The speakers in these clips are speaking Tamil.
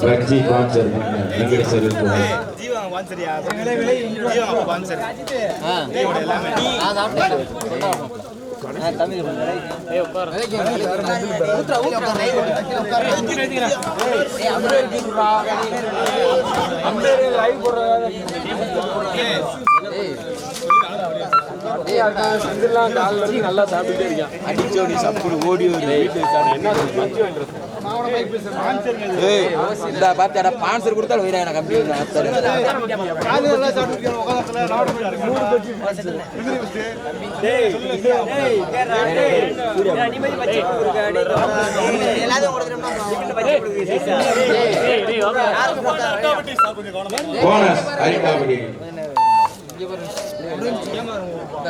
பஜ்ஜி ஸ்பான்சர் பண்ண வெங்கடேஸ்வரர் கோவில் ஜீவன் பான்சரியா ஜீவன் பான்சரி ஜீவோட எல்லாமே நல்லா சாப்பிட்டுட்டே இருக்கான் அடிச்சோடி சப்புடு ஓடி ஒரு இந்த பாத்தியாடா பான்சர் வைரா எனக்கு போனஸ்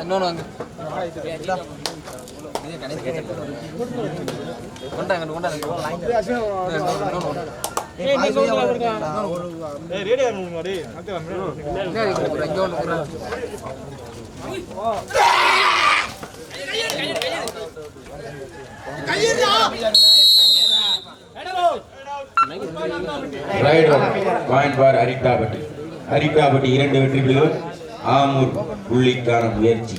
இன்னொன்று வாங்க கொண்டாங்க right point for Arittapatti Arittapatti இரண்டு வெற்றி புள்ளிகள். ஆமூர் புள்ளிக்கான முயற்சி.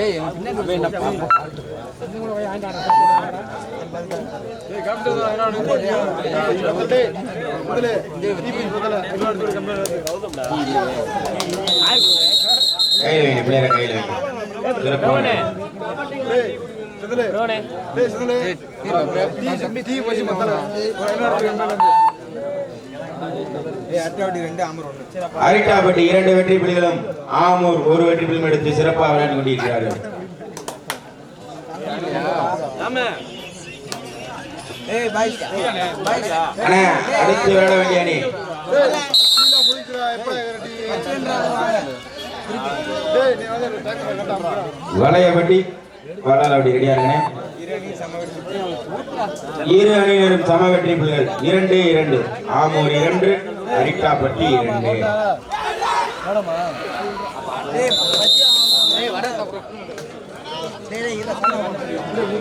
இங்கே வாங்க இங்கே வாங்க அம்மா என்னடா ரோவன் இங்கே வந்த என்ன அரிட்டாபட்டி இரண்டு வெற்றி புள்ளிகளும் ஆமூர் ஒரு வெற்றி புள்ளியும் எடுத்து சிறப்பாக விளையாண்டு கொண்டிருக்கிறார்கள். அண்ணா அடுத்து விளையாட வேண்டிய அணி. வளாலபடி ரெடியா இருங்கண்ணே இரு அணியினரும் சம வெற்றி புள்ளிகள். இரண்டு இரண்டு. ஆமூர் இரண்டு அரிட்டாப்பட்டி இரண்டு.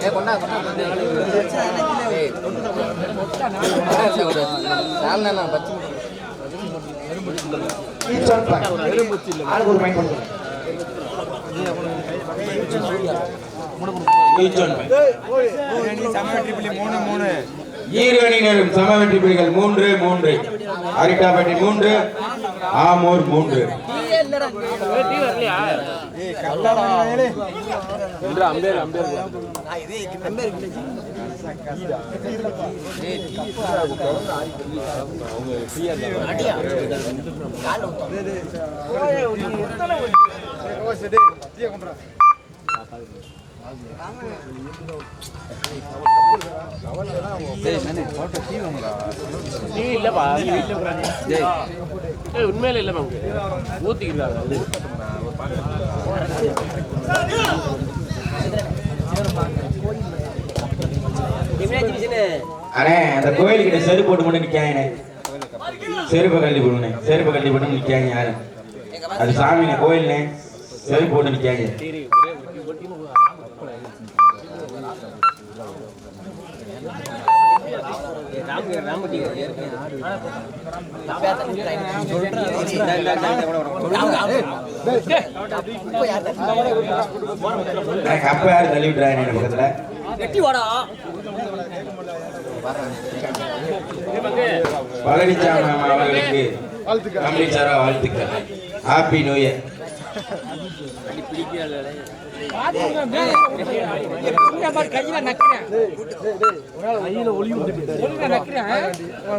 ஏய் கொண்டா கொண்டா ஏய் சம வெற்றி புலிகள் மூன்று மூன்று. அரிட்டாப்பட்டி மூன்று ஆமூர் மூன்று அம்பேர் அம்பேர் அவங்க உண்மையில இல்ல மேம் ஊத்திக்கிறாங்க அது அண்ணே அந்த கோயிலுக்கிட்ட செருப்பு போட்டு மட்டும் நிக்காங்கண்ணே செருப்பு கழட்டி போடுங்க செருப்பு கழட்டி போட்டு நிக்காங்க யாரு அது சாமிண்ணே கோயில்ண்ணே செருப்பு போட்டு நிக்காங்க அண்ணே, கப்ப யாரு தள்ளி விட்டுறாங்க என்ன பக்கத்துல பழனிசாமி அவர்களுக்கு கம்பெனி சாரா வாழ்த்துக்கள் ஹாப்பி நியூ இயர்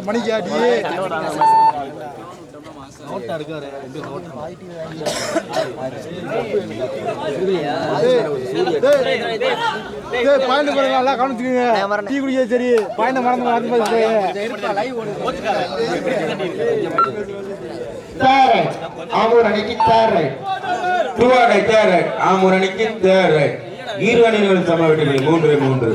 மணிக்காட்டி பாயிண்ட் பாருங்க நல்லா கவனிச்சுக்கோங்க டீ குடிக்க சரி பாயிண்ட் மறந்து மறந்து தேர்ட் ஆமூர் டூவாடை தேர்ட் ஆமூர் அணிக்கு தேர்ட் இரு அணிகள் சம வெற்றிகள் மூன்று மூன்று.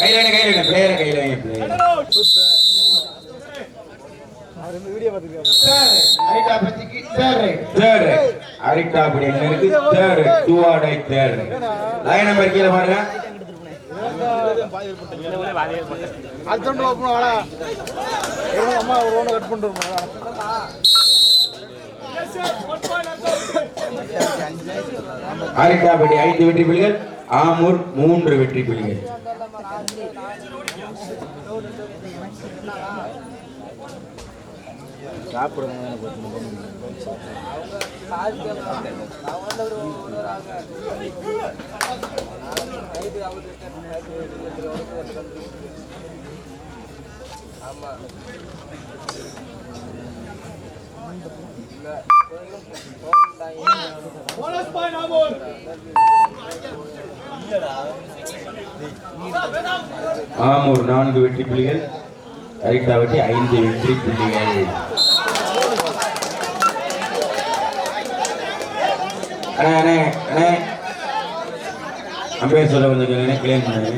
கையில கையில பிளேயர் கையில பிளேயர் வீடியோ பார்த்துருக்கேன் தேர்ட் அரிட்டா அப்படி என்ன இருக்கு தேர்ட் டூவாடை தேர்ட் லைன் நம்பர் கீழே பாருங்க. அது வைப்போம் வாடா அம்மா ஒரு ஒன்று கட் பண்ணிட்டு ஐந்து வெற்றி புலிகள் ஆமூர் மூன்று வெற்றி புலிகள் ஆமூர் நான்கு வெற்றி புள்ளிகள். கரெக்டா வெட்டி ஐந்து வெற்றி புள்ளிகள். அண்ணே அண்ணே அண்ணே. அம்பேர் சொல்ல கொஞ்சம் கிளைம் பண்ணுங்க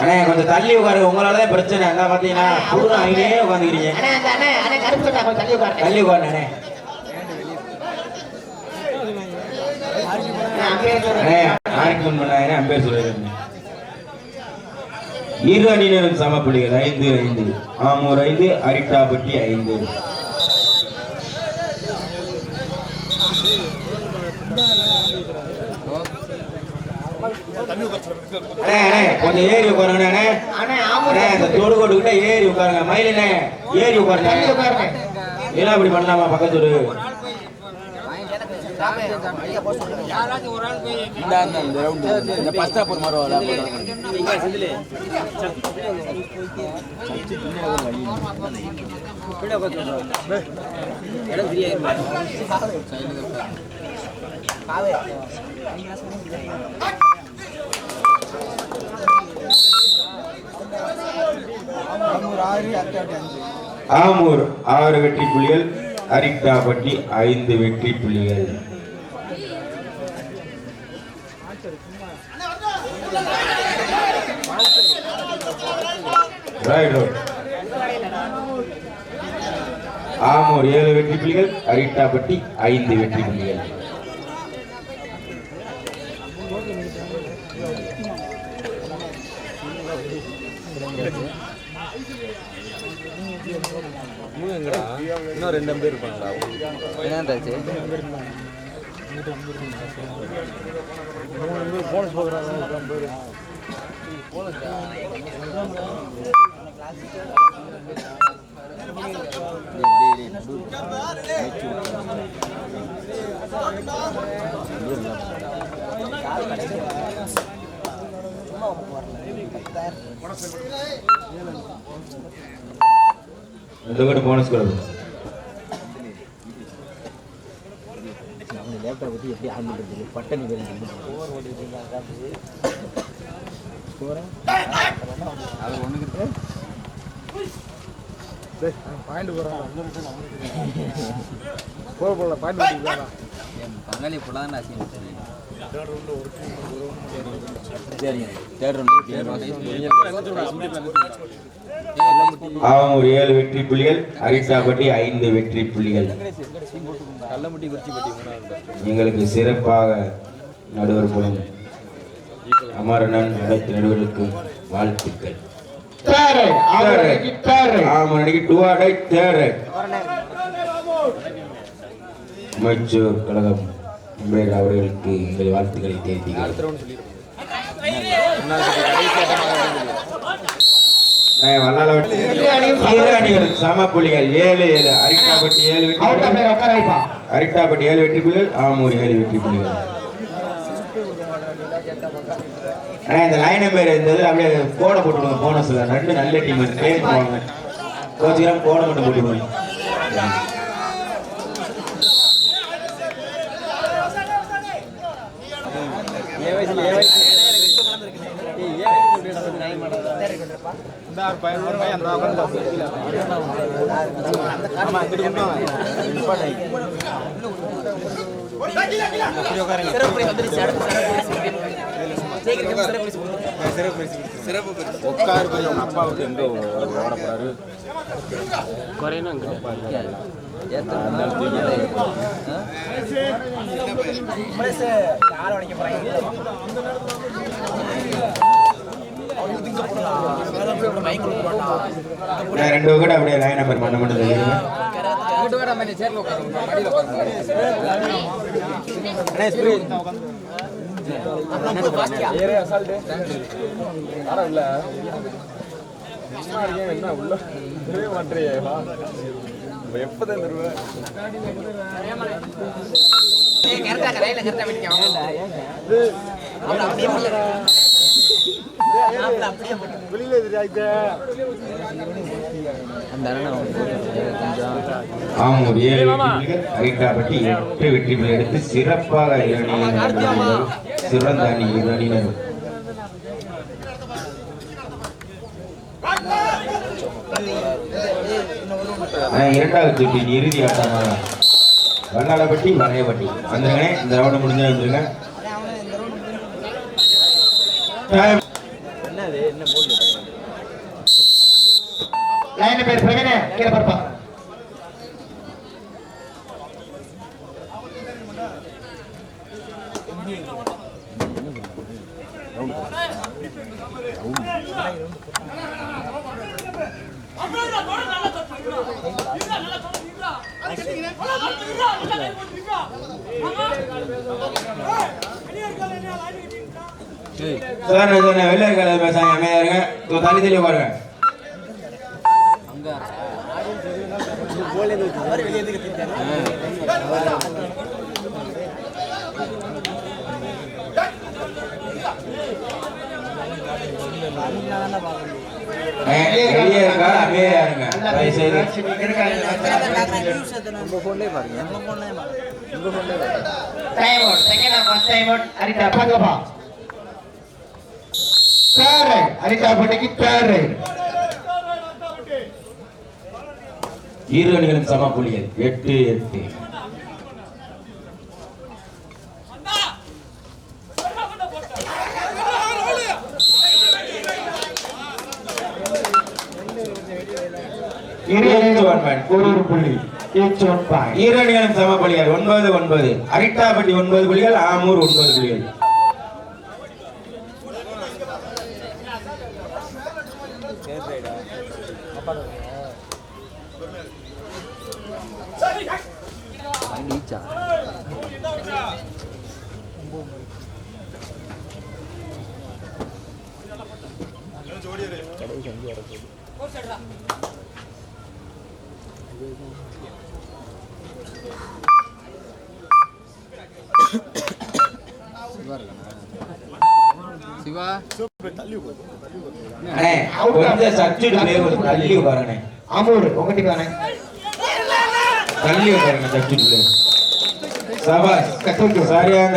அண்ணே கொஞ்சம் தள்ளி உட்காரு உங்களால தான் பிரச்சனை அங்க பாத்தீங்கன்னா புது அங்கேயே உட்காந்துக்கிறீங்க தள்ளி யாருக்கு முன் பண்ணாங்க சொல்லிடுறேன் இரு அணியினரும் சம புள்ளிகள். ஐந்து ஐந்து. ஆமூர் ஐந்து அரிட்டாபட்டி ஐந்து. கொஞ்சம் ஏறி உட்காருங்க இந்த தொடுகோடு கிட்ட ஏறி உட்காருங்க. மயிலண்ணே ஏறி உட்காருங்க. ஏன்னா அப்படி பண்ணலாமா பக்கத்து இந்த அந்த இந்த ரவுண்டு இந்த ஃபர்ஸ்ட் ஹாஃப் ஒரு மாதிரி வர ஆறு அட்டாட்டி அஞ்சு ஆமூர் ஆறு வெற்றி புள்ளிகள் அரிட்டாபட்டி ஐந்து வெற்றி புள்ளிகள் ஆமூர் ஏழு வெற்றி புள்ளிகள் அரிட்டாபட்டி ஐந்து வெற்றி புள்ளிகள் இன்னும் ரெண்டு பேர் இருப்பாங்களா என்னந்தாச்சு போனஸ் பார்க்குறாங்க பேர் இந்த கூட போனஸ் கூட லேப்டாப் பற்றி எப்படி ஆன் பண்ணுறது பட்டனி அது ஒன்றுக்கு பாயிண்ட் போடுறாங்க போட போடல பாயிண்ட் பங்காளி ஃபுல்லாக தான் அசிங்க ஒரு ஏழு வெற்றி புள்ளிகள் அரிசாபட்டி ஐந்து வெற்றி புள்ளிகள் எங்களுக்கு சிறப்பாக நடுவர் குலம் அமரனன் அனைத்து நடுவர்களுக்கு வாழ்த்துக்கள். ஆமரணிக்கு கழகம். அம்பேர் அவர்களுக்கு எங்கள் வாழ்த்துக்களை அணிகள். சம புள்ளிகள் ஏழு ஏழு. அரிட்டாப்பட்டி ஏழு வெற்றி அரிட்டாப்பட்டி ஏழு வெற்றி புள்ளிகள். ஆமூர் ஏழு வெற்றி புள்ளிகள். ஆனா இந்த லைன் நம்பர் இருந்தது அப்படியே கோடை போட்டுடுங்க போனஸ்ல ரெண்டு நல்ல டீம் ட்ரெயின் போவாங்க கோச்சுக்கிறோம் கோடை மட்டும் போட்டுடுவோம் இந்த பையன் ஒரு பையன் அந்த உட்காந்து ஆமா இங்கிட்டு கொண்டு வாங்க உட்காரு கொஞ்சம் எங்க குறையணும் ரெண்டு கூட அப்படியே லைன் நம்பர் பண்ண மட்டும் தெரியுங்க என்ன உள்ள எப்பதான் தருவேன் வெளியில தெரியாது ஆமூர் எட்டு வெற்றி எடுத்து சிறப்பாக சிறந்த அணி அணியினர் இரண்டாவது சுற்றின் இறுதி ஆட்டமாக வல்லாளப்பட்டி வரையப்பட்டி வந்துருங்க இந்த ரவுண்ட் முடிஞ்சு வந்துருங்க. லைன் பேர் பிரகனே கீழே பார்ப்பா. சார் நான் சொன்னேன் பேசாங்க அமைதியா தள்ளி தள்ளி உட்காருங்க. வெளியே இருக்கா அமைதியா இருங்க. Time out second half first time out third right பட்டிக்கு தேர்ட் ரைட் இரு அணிகளும் சம புள்ளிகள். எட்டு எட்டு இரு Each one man, ஒரு ஒரு அணிகளும் சம புள்ளிகள் ஒன்பது ஒன்பது. அரிட்டாப்பட்டி ஒன்பது புள்ளிகள் ஆமூர் ஒன்பது புள்ளிகள் சிவா? கொஞ்சம் சப்ஸ்டியூட் பிளேயர் கொஞ்சம் தள்ளி உட்காருங்க பிளேயர் சபாஷ் கத்துக்கு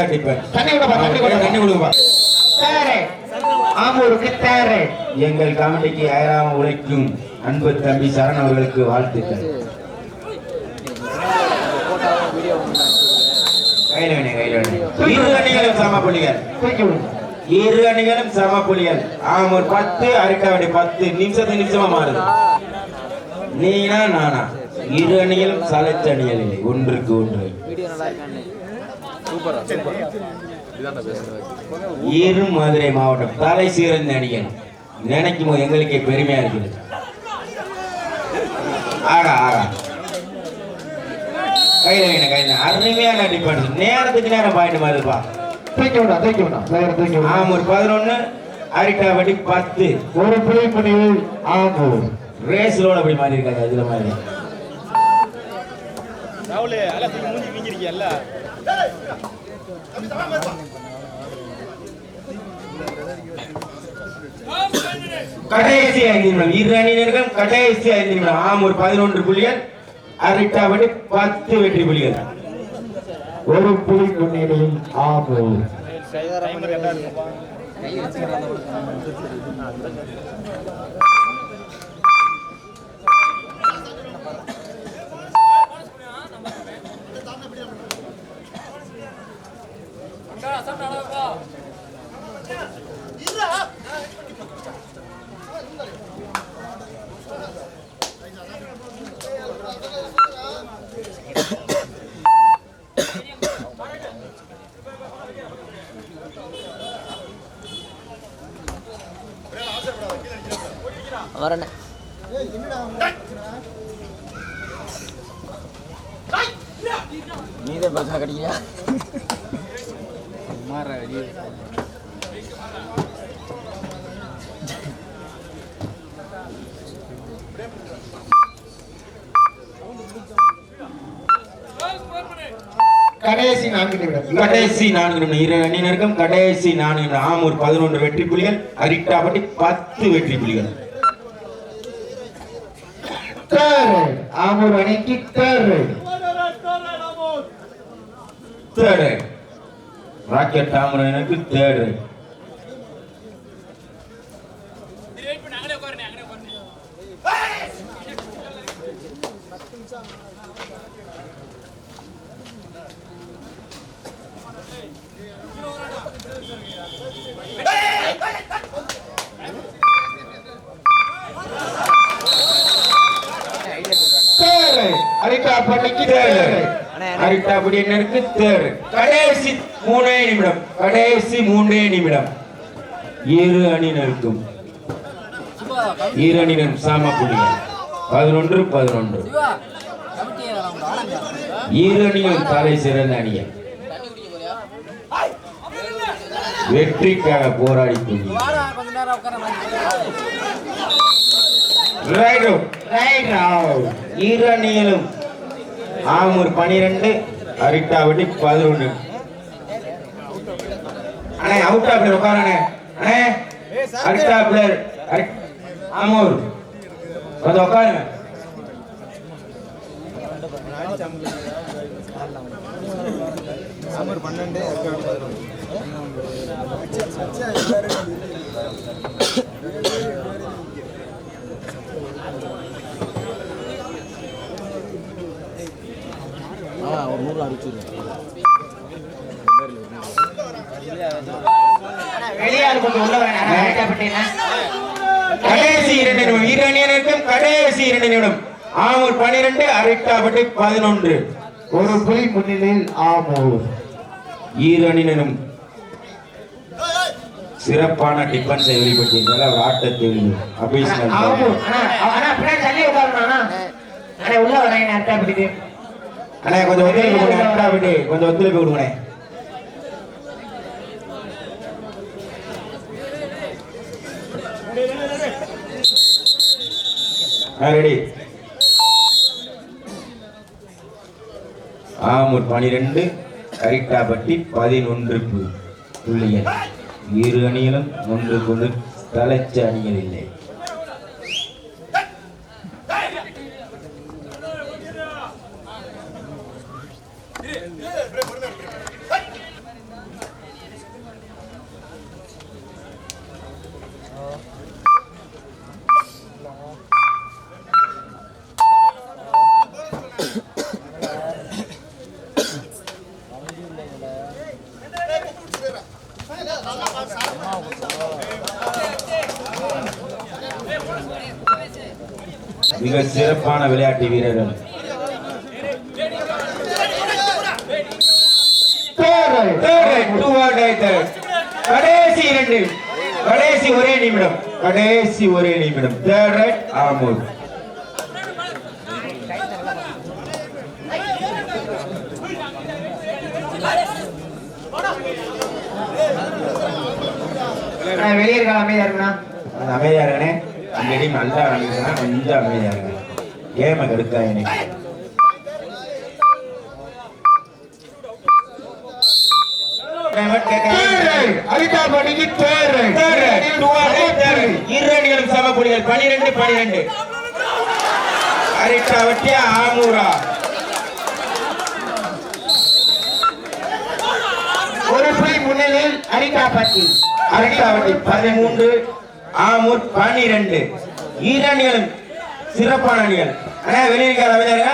டிப்பர் தண்ணி தண்ணி கொடுப்பா. ஆமூருக்கு தேர்ட் ரைட் எங்கள் கமிட்டிக்கு அயராம உழைக்கும் அன்பு தம்பி சரண் அவர்களுக்கு வாழ்த்துக்கள் கையில வேணே கையில வேணே இரு அணிகளும் சம புள்ளிகள். இரு அணிகளும் சம புள்ளிகள். ஆமா ஒரு பத்து அரிக்காவடி பத்து. நிமிஷத்து நிமிஷமா மாறுது. நீனா நானா? இரு அணிகளும் சலைச்ச அணிகள் இல்லை. ஒன்றுக்கு ஒன்று. இரு மதுரை மாவட்டம். தலை சிறந்த அணிகள். நினைக்கும் போது எங்களுக்கே பெருமையா இருக்குது. ஆகா ஆகா கையில கையில கையில. அருமையான டிஃபென்ஸ் நேரத்துக்கு நேரம் பாயிண்ட் மாதிரிப்பா தூக்கி விடா தூக்கி விடா பிளேயர் தூக்கி விடா ஆமூர் பதினொன்னு அரிட்டாபடி பத்து. ஒரு புள்ளி முன்னிலையில் ஆமூர் ரேஸ்லோட அப்படி மாறி இருக்காங்க இதுல மாதிரி கடைசி ஐந்து நிமிடம். இரு அணியினர்கள் கடைசி ஐந்து நிமிடம். ஆமூர் பதினொன்று புள்ளிகள். அரிட்டாபடி பத்து வெற்றி புலிகள் ஒரு புலி முன்னிலையில் ஆமூர் வரண்ணே கடைசி நான்கு நிமிடம். கடைசி நான்கு நிமிடம். இரு அணியினருக்கும் கடைசி நான்கு நிமிடம். ஆமூர் பதினொன்று வெற்றி புலிகள் அரிட்டாபட்டி பத்து வெற்றி புலிகள். ஆமூர் அணிக்கு தேர்ட் ராக்கெட் தேர்டு தேர்ட் அரிட்டா பண்ணிக்கு தேர்ட் அரிட்டாபடி என்னருக்கு தேர்டு கடைசி மூணே நிமிடம் கடைசி மூன்றே நிமிடம். இரு அணியினருக்கும் இரு அணியினர் சாம புள்ளிகள். பதினொன்று பதினொன்று. இரு அணியும் தலை சிறந்த அணியர் வெற்றிக்காக போராடி கொண்டு ரைட் ரைட் இரு அணியிலும் ஆமூர் பனிரெண்டு அரிட்டாவட்டி பதினொன்று அண்ணே அவுட்டா பிளேயர் உட்காரண்ணே அண்ணே. அரிட்டா பிளேயர் ஆமூர். கொஞ்சம் உட்காருங்க. ஒரு நூறு கொஞ்சம் உள்ள கடைசி இரண்டு நிமிடம் இரு அணியினருக்கும் கடைசி இரண்டு நிமிடம் ஆமூர் பனிரெண்டு அரிட்டாப்பட்டி பதினொன்று ஒரு புலி முன்னிலையில் ஆமூர் இரு அணியினரும் சிறப்பான டிஃபன்ஸை வெளிப்படுத்தியிருந்தால் அவர் ஆட்டத்தில் அபிஷேகம் உள்ள வரேன் அரிட்டாப்பட்டிக்கு அண்ணே கொஞ்சம் ஒத்துழைப்பு கொடுங்க. அரிட்டாப்பட்டி கொஞ்சம் ஒத்துழைப்பு கொடுங்கண்ணே. ரெடி. ஆமூர் பனிரெண்டு கரிட்டாப்பட்டி பதினொன்று பு- புள்ளிகள் இரு அணிகளும் ஒன்று கொண்டு தலைச்ச அணிகள் இல்லை மிக சிறப்பான விளையாட்டு வீரர்கள். கடைசி இரண்டு. கடைசி ஒரே நிமிடம். கடைசி ஒரே நிமிடம். தேர்ட் ரைட் ஆமூர் அண்ணா வெளியிருக்கால அமைதியா இருக்குண்ணா அது அமைதியா இருக்கனே அந்த டீம் நல்லா கொஞ்சம் அமைதியா கேம கெடுக்காங்க இன்னைக்கு அரிக்காப்பட்டிக்கு தேர்வு இரு அணிகளும் சம புள்ளிகள் பனிரெண்டு பனிரெண்டு. அரிட்டா வட்டியா ஆமூரா. ஒரு புள்ளி முன்னிலையில் அரிக்காப்பட்டி அரிட்டா வட்டி பதிமூன்று ஆமூர் பனிரெண்டு. இரு அணிகளும் சிறப்பான அணிகள் ஆனா வெளியே இருக்கிற அமைதியாருங்க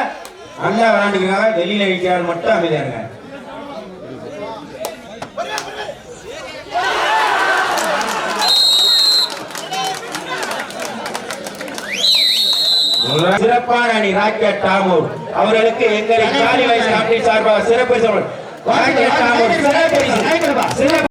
நல்லா விளாண்டுக்கிறாங்க வெளியில இருக்கிறார் மட்டும் அமைதியாருங்க சிறப்பான அணி ராக்கெட் தாமூர் அவர்களுக்கு எங்களை காலி வயசு அப்படி சார்பாக சிறப்பு ராக்கெட் சிறப்பு.